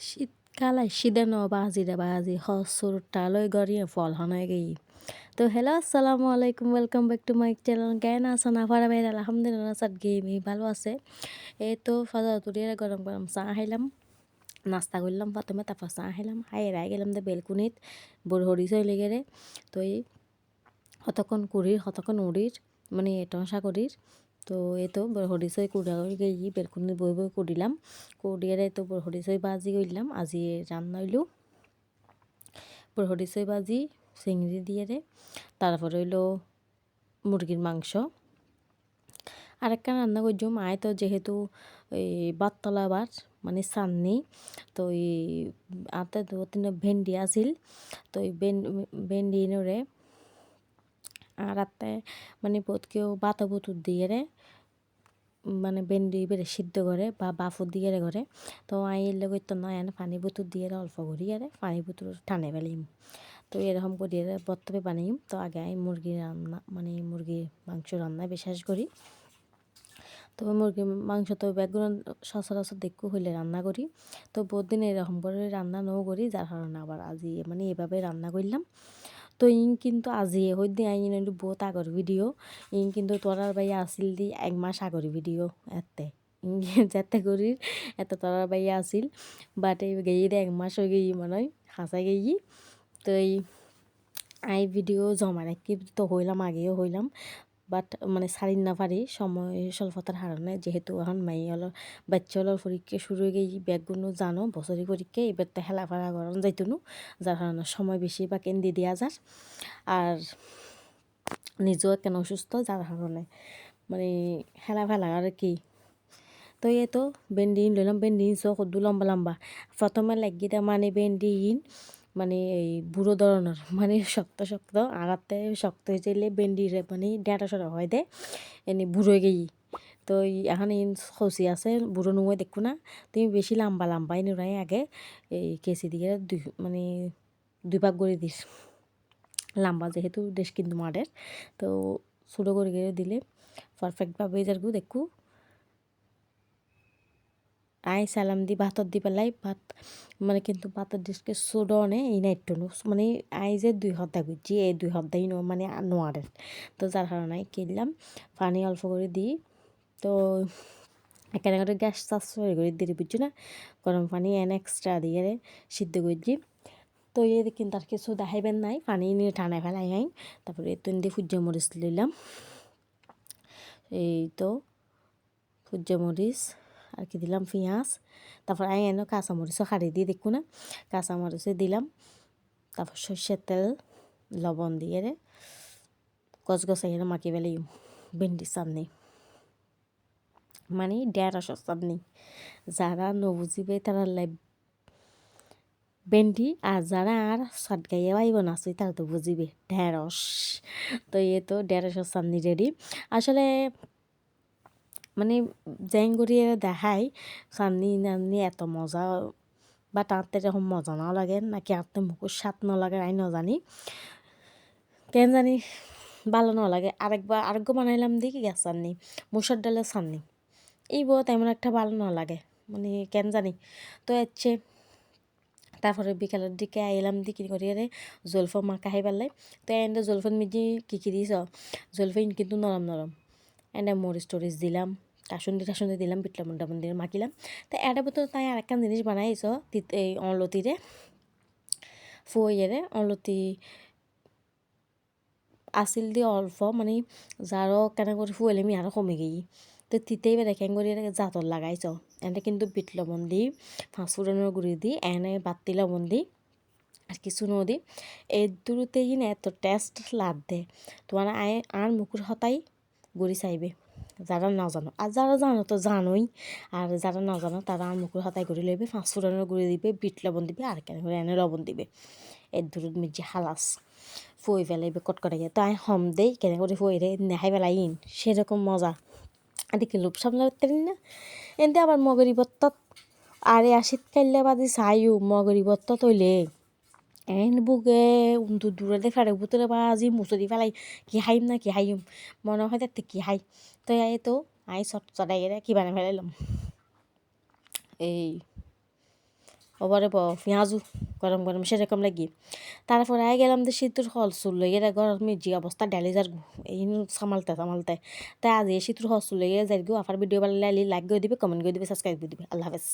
শীতকালে শীতের ন বাজিরে বাজি হসুর টালই গড়িয়ে ফল হনায় গেই। তো হ্যালো আসসালামু আলাইকুম welcome back to my channel কেন আসো না পারা বাইরে আলহামদুলিল্লাহ সাত গেমি ভালো আছে। এই তো ফাজা তুলিয়ে গরম গরম চা খাইলাম। নাস্তা করলাম প্রথমে, তারপর চা খাইলাম। খাই রাই গেলাম দে বেলকুনিত বড় হরি চলে গেলে তো এই হতক্ষণ কুড়ির হতক্ষণ উড়ির মানে টসা করির তো এই তো হরিচই কুড়া গিয়ে বেলকুনি বই বই কুড়িলাম কুড়িয়ে তো হরিচই বাজি করলাম আজি রান্না হইল হরিচই বাজি চিংড়ি দিয়ে তারপরে হইল মুরগির মাংস। আরেকটা রান্না করছ মায়ে তো যেহেতু এই বাততলা বার মানে সান্নি তো এই আতে দু তিন ভেন্ডি আছিল। তো এই ভেন্ডি নরে আত্তে মানে বোধ কেউ বাতা বুতুর দিয়ে রে মানে ভেন্ডি বেড়ে সিদ্ধ করে বা বাফু দিয়ে রে করে তো আই এলে করতো নয় পানি বুতুর দিয়ে অল্প করি, আরে পানি বুতুর টানে ফেলিম। তো এরকম করি বর্তবে বানাইম। তো আগে আমি মুরগির রান্না মানে মুরগির মাংস রান্না বিশ্বাস করি। তো মুরগির মাংস তো ব্যাকগ্রাউন্ড সচরাচর দেখু হইলে রান্না করি। তো বহুদিন এরকম করে রান্না নও করি, যার কারণে আবার আজি মানে এভাবে রান্না করলাম। তো ইং কিন্তু আজি হইতে আইন বহুত আগর ভিডিও ইং কিন্তু তোরার বাই আসিল দি এক মাস আগর ভিডিও এতে। যাতে করি এত তোরার বাই আসিল বাট গেই এক মাস হয়ে গেই মনে হয় গেই তো এই, আই ভিডিও জমা রাখি তো হইলাম আগেও হইলাম বাট মানে সারিন না পারি, সময় স্বল্পতার হারণে যেহেতু এখন মাই হলো বাচ্চা হলো পরীক্ষা শুরু হয়ে গিয়ে ব্যাগগুলো জানো বছরি পরীক্ষা এবার তো হেলাফাড়া গরম যাইতনু যার কারণে সময় বেশি বা কেন্দ্রে দেওয়া যার আর নিজেও কেন অসুস্থ যার কারণে মানে হেলা ফেলা আর কি। তো এ তো বেন্ডিন লইলাম বেন্ডিন চো কদ্দু লম্বা লম্বা। প্রথমে লাগিয়ে মানে বেন্ডিন মানে এই বুড়ো ধরনের মানে শক্ত শক্ত আগাতে শক্ত হয়ে যাইলে বেন্ডিরে মানে ডেটা সরা হয় দে। এনে বুড়ো গেই। তো এখন খসি আছে, বুড়ো নুয়ে দেখো না, তুমি বেশি লম্বা লম্বাই নুরাই আগে, এই কেসি দিয়ে দুই মানে দুই ভাগ করে দিস। লম্বা যেহেতু দেশ কিন্তু মাডের তো ছোটো করে দিলে পারফেক্টভাবে যারগু দেখু। আই সালাম দি, ভাতত দি পেলাই ভাত মানে কিন্তু ভাতত ডিসকে সোডনে এই নাইট্টো মানে আই যে দুই হদ্দা গুজি, এই দুই হদ্দাই মানে নোয়ারে তো যার কারণে কিনলাম পানি অল্প করে দিই তো এখানে করে গ্যাস চাষ করে দিই বুঝছ না গরম পানি এন এক্সট্রা দিয়ে সিদ্ধ করে দিই তো এই কিন্তু আর কিছু দেখাইবেন নাই, পানি নিয়ে টানায় ফেলাই আই তারপরে তুন দিয়ে সূর্যমরিচ লইলাম এই তো সূর্যমরিচ আর কি দিলাম পেঁয়াজ, তারপর আই এনে কাঁচামরিচও খাড়ি দিয়ে দেখুন না কাঁচামরিচে দিলাম, তারপর সর্ষের তেল, লবণ দিয়ে রে গছগছাই মাখি ফেলাই ভেন্ডি চাটনি। মানে ডেড়শো চাটনি, যারা নবুঝিবে তারা লাইভ ভেন্ডি আর যারা আর শট গাইয়ে পাইব না তারা তো বুঝিবে, ঢেঁড়স, তো এ তো ঢেঁড়সের চাটনি রেডি আসলে মানে জ্যাং করিয়ে দেখাই চাটনি নামনি এত মজা, বা তাঁতে এরকম মজা নাও লাগে, নাকি আঁতে মুখের স্বাদ না লাগে আই জানি কেন জানি, ভালো না লাগে আরেকবার আরেকবার বানাইলাম দেখি গ্যাস চাননি, মুসুর ডালের চাননি। এই বউ তেমন একটা ভালো না লাগে মানে কেন জানি। তো হচ্ছে তারপরে বিকালের দিকে আইলাম দিকে করি রে জলফা মাখা খাই পেলাই তো এনে জলফান মিজি কী কী দিস জলফাইন কিন্তু নরম নরম এনে মরিচ টরিচ দিলাম। কাসুন্দি টাসুন্দি দিলাম পিটলা মুন্ডা দিয়ে মাখিলাম। তো এটা বোধ তাই আরেকটা জিনিস বানাইছ এই অলতিরে ফুয়েরে অলতি আসিল দিয়ে অল্প মানে যারও কেন করে ফুয়েলে আমি আরও কমে গেই। তো তিতেই বেড়ে কেন করে জাতর লাগাইছ। এনে কিন্তু বিট লবণ দি ফাঁসফুরনের গুঁড়ি দি, এনে বাতি লবণ দি আর কিছু নদী এই দুটোতে কিনে এত টেস্ট লাভ দে। তোমার আয় আর মুকুর হতাই গুড়ি চাইবে। যারা নাজানো আর যারা জানো তো জানোই আর যারা নাজানো তারা আর মুকুর হতাই করে লইবে পাঁচ ফুটানোর গুঁড়ি দিবে, বিট লবণ দিবে আর কেন করে এনে লবণ দিবে। এর দূরত মির্জি হালাস ফুই ফেলাইবে কটকটাইয়া তাই হম দেই কেন করে ফুই রে নেহাই ইন সেরকম মজা। এদিকে লোভ সামলাতে না? এনতে আবার মগরি বত্তত আরে আসিত কাইলে বাদি চাইও মগরি বত্তত হইলে এন বুকে দূর দূরে ফেরে বুতরে বা আজি মুচুরি ফেলাই কি হাইম না কি হাইম মনে হয় দেখতে কি হাই তো এই তো আই চট চটাই কি বানাই ফেলাইলাম এই ওবারে পেঁয়াজু গরম গরম সেরকম লাগি তারপরে আই গেলাম যে শীতুর হল চুল লইয়ে গরম জি অবস্থা ডালি যার এই সামালতে সামালতে তাই আজ এই শীতুর হল চুল লইয়ে যাই গো আফার ভিডিও ভালো লাগলে লাইক করে দিবে কমেন্ট করে দিবে সাবস্ক্রাইব করে দিবে আল্লাহ হাফেজ